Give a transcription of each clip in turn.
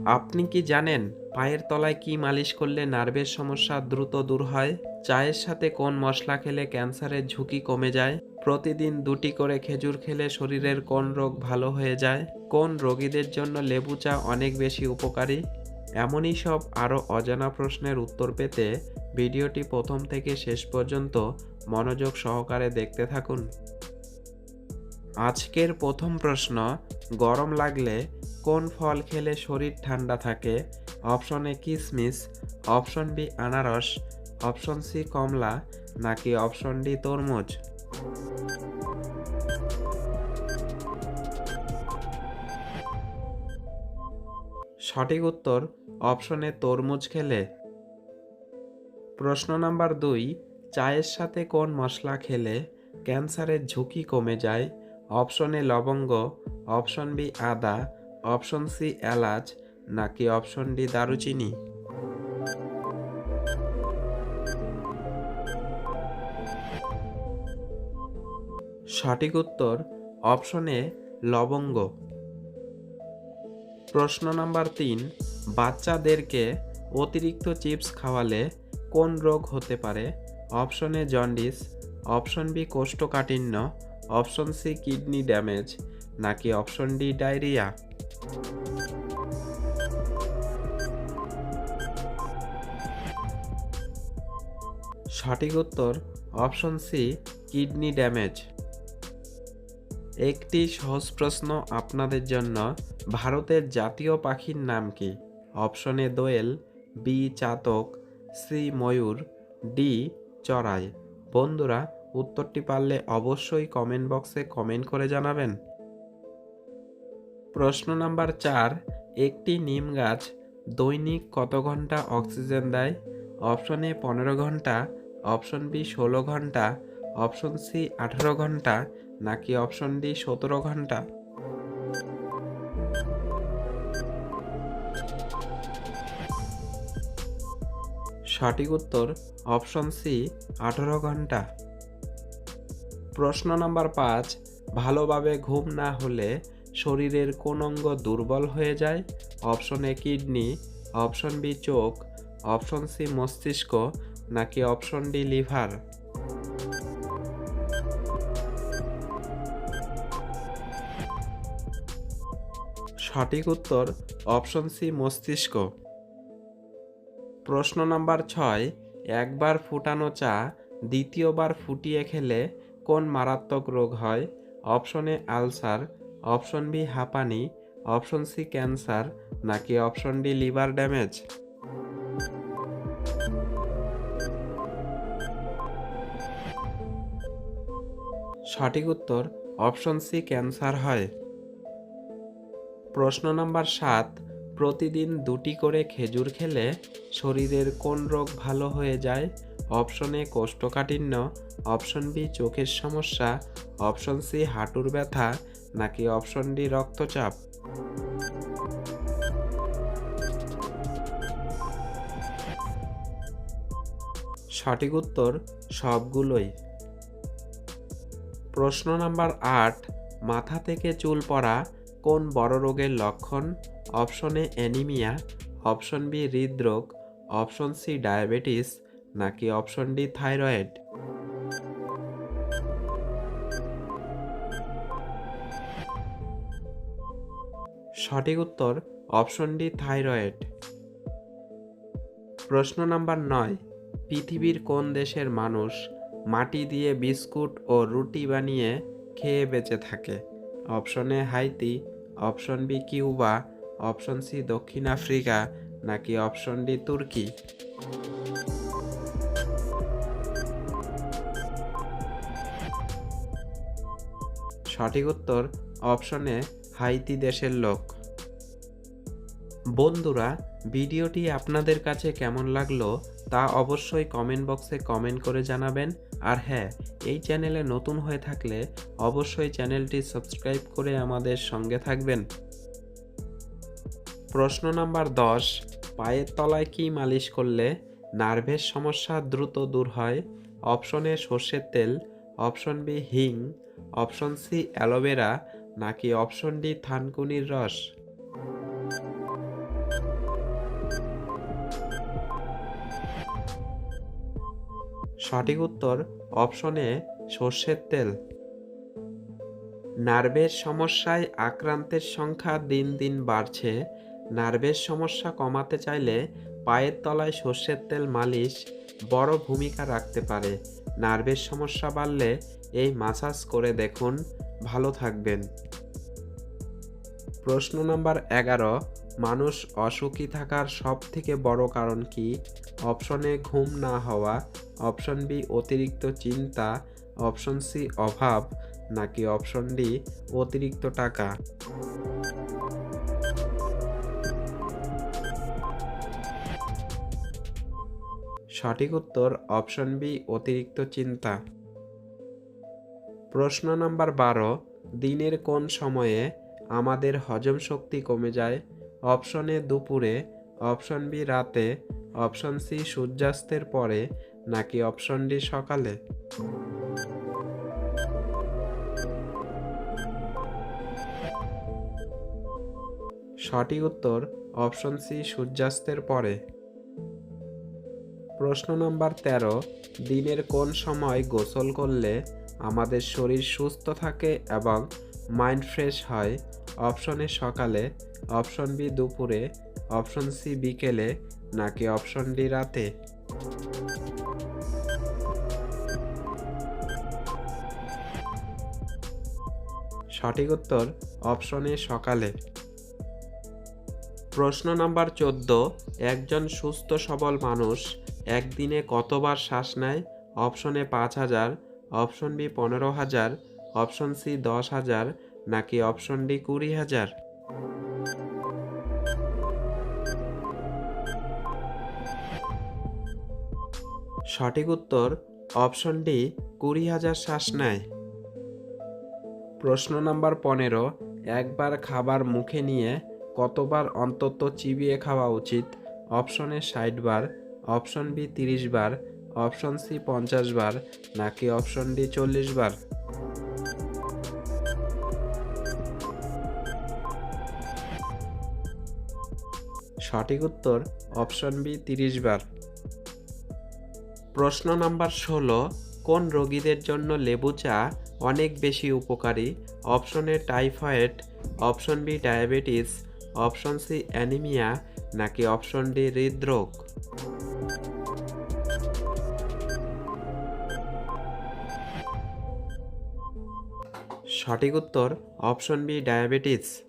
আপনি কি জানেন পায়ের তলায় কি মালিশ করলে নার্ভের সমস্যা দ্রুত দূর হয়? চায়ের সাথে কোন মশলা খেলে ক্যান্সারের ঝুঁকি কমে যায়? প্রতিদিন দুটি করে খেজুর খেলে শরীরের কোন রোগ ভালো হয়ে যায়? কোন রোগীদের জন্য লেবু চা অনেক বেশি উপকারী? এমনই সব আরও অজানা প্রশ্নের উত্তর পেতে ভিডিওটি প্রথম থেকে শেষ পর্যন্ত মনোযোগ সহকারে দেখতে থাকুন। আজকের প্রথম প্রশ্ন, গরম লাগলে কোন ফল খেলে শরীর ঠান্ডা থাকে? অপশন এ কিসমিস, অপশন বি আনারস, অপশন সি কমলা, নাকি অপশন ডি তরমুজ? সঠিক উত্তর অপশনে তরমুজ খেলে। প্রশ্ন নাম্বার দুই, চায়ের সাথে কোন মশলা খেলে ক্যান্সারের ঝুঁকি কমে যায়? অপশন লবঙ্গ, অপশন বি আদা অপশন সি এলাচ, নাকি অপশন ডি দারুচিনি? সঠিক উত্তর অপশনে লবঙ্গ। প্রশ্ন নাম্বার তিন, বাচ্চাদেরকে অতিরিক্ত চিপস খাওয়ালে কোন রোগ হতে পারে? Option A jaundice, option B কোষ্ঠকাঠিন্য, অপশন সি কিডনি ড্যামেজ, নাকি অপশন ডি ডায়রিয়া? সঠিক উত্তর অপশন সি, কিডনি ড্যামেজ। একটি সহজ প্রশ্ন আপনাদের জন্য, ভারতের জাতীয় পাখির নাম কি? অপশন এ দোয়েল, বি চাতক, সি ময়ূর, ডি চড়াই। বন্ধুরা, উত্তরটি পারলে অবশ্যই কমেন্ট বক্সে কমেন্ট করে জানাবেন। প্রশ্ন নাম্বার চার, একটি নিম গাছ দৈনিক কত ঘণ্টা অক্সিজেন দেয়? অপশন এ পনেরো ঘণ্টা, অপশন বি ষোলো ঘণ্টা, অপশন সি আঠারো ঘণ্টা, নাকি অপশন ডি সতেরো ঘণ্টা? সঠিক উত্তর অপশন সি আঠারো ঘণ্টা। প্রশ্ন নাম্বার পাঁচ, ভালোভাবে ঘুম না হলে শরীরের কোন অঙ্গ দুর্বল হয়ে যায়? Option A kidney, option B চোখ, অপশন সি মস্তিষ্ক, নাকি অপশন ডি লিভার? সঠিক উত্তর অপশন সি মস্তিষ্ক। প্রশ্ন নাম্বার ছয়, একবার ফুটানো চা দ্বিতীয়বার ফুটিয়ে খেলে কোন মারাত্মক রোগ হয়? অপশন আলসার অপশন বি হাঁপানি, অপশন সি ক্যান্সার, নাকি অপশন ডি লিভার ড্যামেজ? সঠিক উত্তর অপশন সি ক্যান্সার হয়। প্রশ্ন নাম্বার সাত, প্রতিদিন দুটি করে খেজুর খেলে শরীরের কোন রোগ ভালো হয়ে যায়? অপশন এ কোষ্ঠকাঠিন্য, অপশন বি চোখের সমস্যা, অপশন সি হাঁটুর ব্যথা নাকি অপশন ডি রক্তচাপ? সঠিক উত্তর সবগুলোই। প্রশ্ন নাম্বার আট, মাথা থেকে চুল পড়া কোন বড় রোগের লক্ষণ? অপশন অ্যানিমিয়া, অপশন বি হৃদরোগ, অপশন সি ডায়াবেটিস, নাকি অপশন ডি থাইরয়েড? সঠিক উত্তর অপশন ডি, থাইরয়েড। প্রশ্ন নাম্বার নয়, পৃথিবীর কোন দেশের মানুষ মাটি দিয়ে বিস্কুট ও রুটি বানিয়ে খেয়ে বেঁচে থাকে? Option A, Haiti, option B, Cuba, option C, দক্ষিণ আফ্রিকা, নাকি অপশন ডি, তুর্কি? সঠিক উত্তর অপশনে হাইতি দেশের লোক। বন্ধুরা, ভিডিওটি আপনাদের কাছে কেমন লাগল তা অবশ্যই কমেন্ট বক্সে কমেন্ট করে জানাবেন। আর হ্যাঁ এই চ্যানেলে নতুন হয়ে থাকলে অবশ্যই চ্যানেলটি সাবস্ক্রাইব করে আমাদের সঙ্গে থাকবেন। প্রশ্ন নাম্বার দশ, পায়ের তলায় কি মালিশ করলে নার্ভের সমস্যা দ্রুত দূর হয়? অপশন এ সর্ষের তেল, অপশন বি হিং, অপশন সি অ্যালোভেরা নাকি অপশন ডি থানকুনির রস? সঠিক উত্তর অপশনে সর্ষের তেল। নার্ভের সমস্যায় আক্রান্তের সংখ্যা দিন দিন বাড়ছে। নার্ভের সমস্যা কমাতে চাইলে পায়ের তলায় সর্ষের তেল মালিশ বড় ভূমিকা রাখতে পারে। নার্ভের সমস্যা বাড়লে এই মাসাজ করে দেখুন। ভালো থাকবেন। প্রশ্ন নাম্বার এগারো, মানুষ অসুখী থাকার সব থেকে বড় কারণ কি? অপশন ঘুম না হওয়া। অপশন বি, অতিরিক্ত চিন্তা। অপশন সি, অভাব। নাকি অপশন ডি, অতিরিক্ত টাকা? সঠিক উত্তর অপশন বি, অতিরিক্ত চিন্তা। প্রশ্ন নাম্বার বারো, দিনের কোন সময়ে আমাদের হজম শক্তি কমে যায়? অপশন এ, দুপুরে, অপশন বি, রাতে, অপশন সি, সূর্যাস্তের পরে, নাকি অপশন ডি, সকালে? সঠিক উত্তর, অপশন সি, সূর্যাস্তের পরে। প্রশ্ন নাম্বার তেরো, দিনের কোন সময় গোসল করলে আমাদের শরীর সুস্থ থাকে এবং মাইন্ড ফ্রেশ হয়, অপশন এ সকালে, অপশন বি দুপুরে, অপশন সি বিকেলে, নাকি অপশন ডি রাতে? সঠিক উত্তর অপশন সকালে। প্রশ্ন নাম্বার চোদ্দ, একজন সুস্থ সবল মানুষ একদিনে কতবার শ্বাস নেয়? অপশনে পাঁচ হাজার অপশন বি পনেরো হাজার, অপশন সি দশ হাজার, নাকি অপশন ডি কুড়ি হাজার? সঠিক উত্তর, অপশন ডি কুড়ি হাজার শ্বাস নেয়। প্রশ্ন নাম্বার পনেরো, একবার খাবার মুখে নিয়ে কতবার অন্তত চিবিয়ে খাওয়া উচিত? অপশন এ ষাট বার, অপশন বি তিরিশ বার অপশন সি পঞ্চাশ বার, নাকি অপশন ডি চল্লিশ বার? সঠিক উত্তর অপশন বি তিরিশ বার। প্রশ্ন নাম্বার ষোলো, কোন রোগীদের জন্য লেবু চা অনেক বেশি উপকারী? Option A typhoid, option B diabetes, option C anaemia, নাকি অপশন ডি হৃদরোগ? সঠিক উত্তর অপশন বি, ডায়াবেটিস।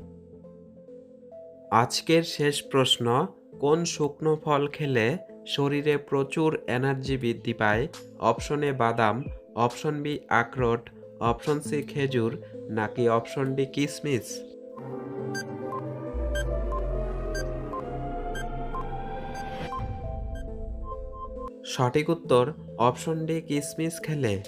আজকের শেষ প্রশ্ন, কোন শুকনো ফল খেলে শরীরে প্রচুর এনার্জি বৃদ্ধি পায়? অপশন এ, বাদাম। অপশন বি, আখরোট। অপশন সি, খেজুর। নাকি অপশন ডি কিশমিশ সঠিক উত্তর, অপশন ডি কিশমিশ খেলে।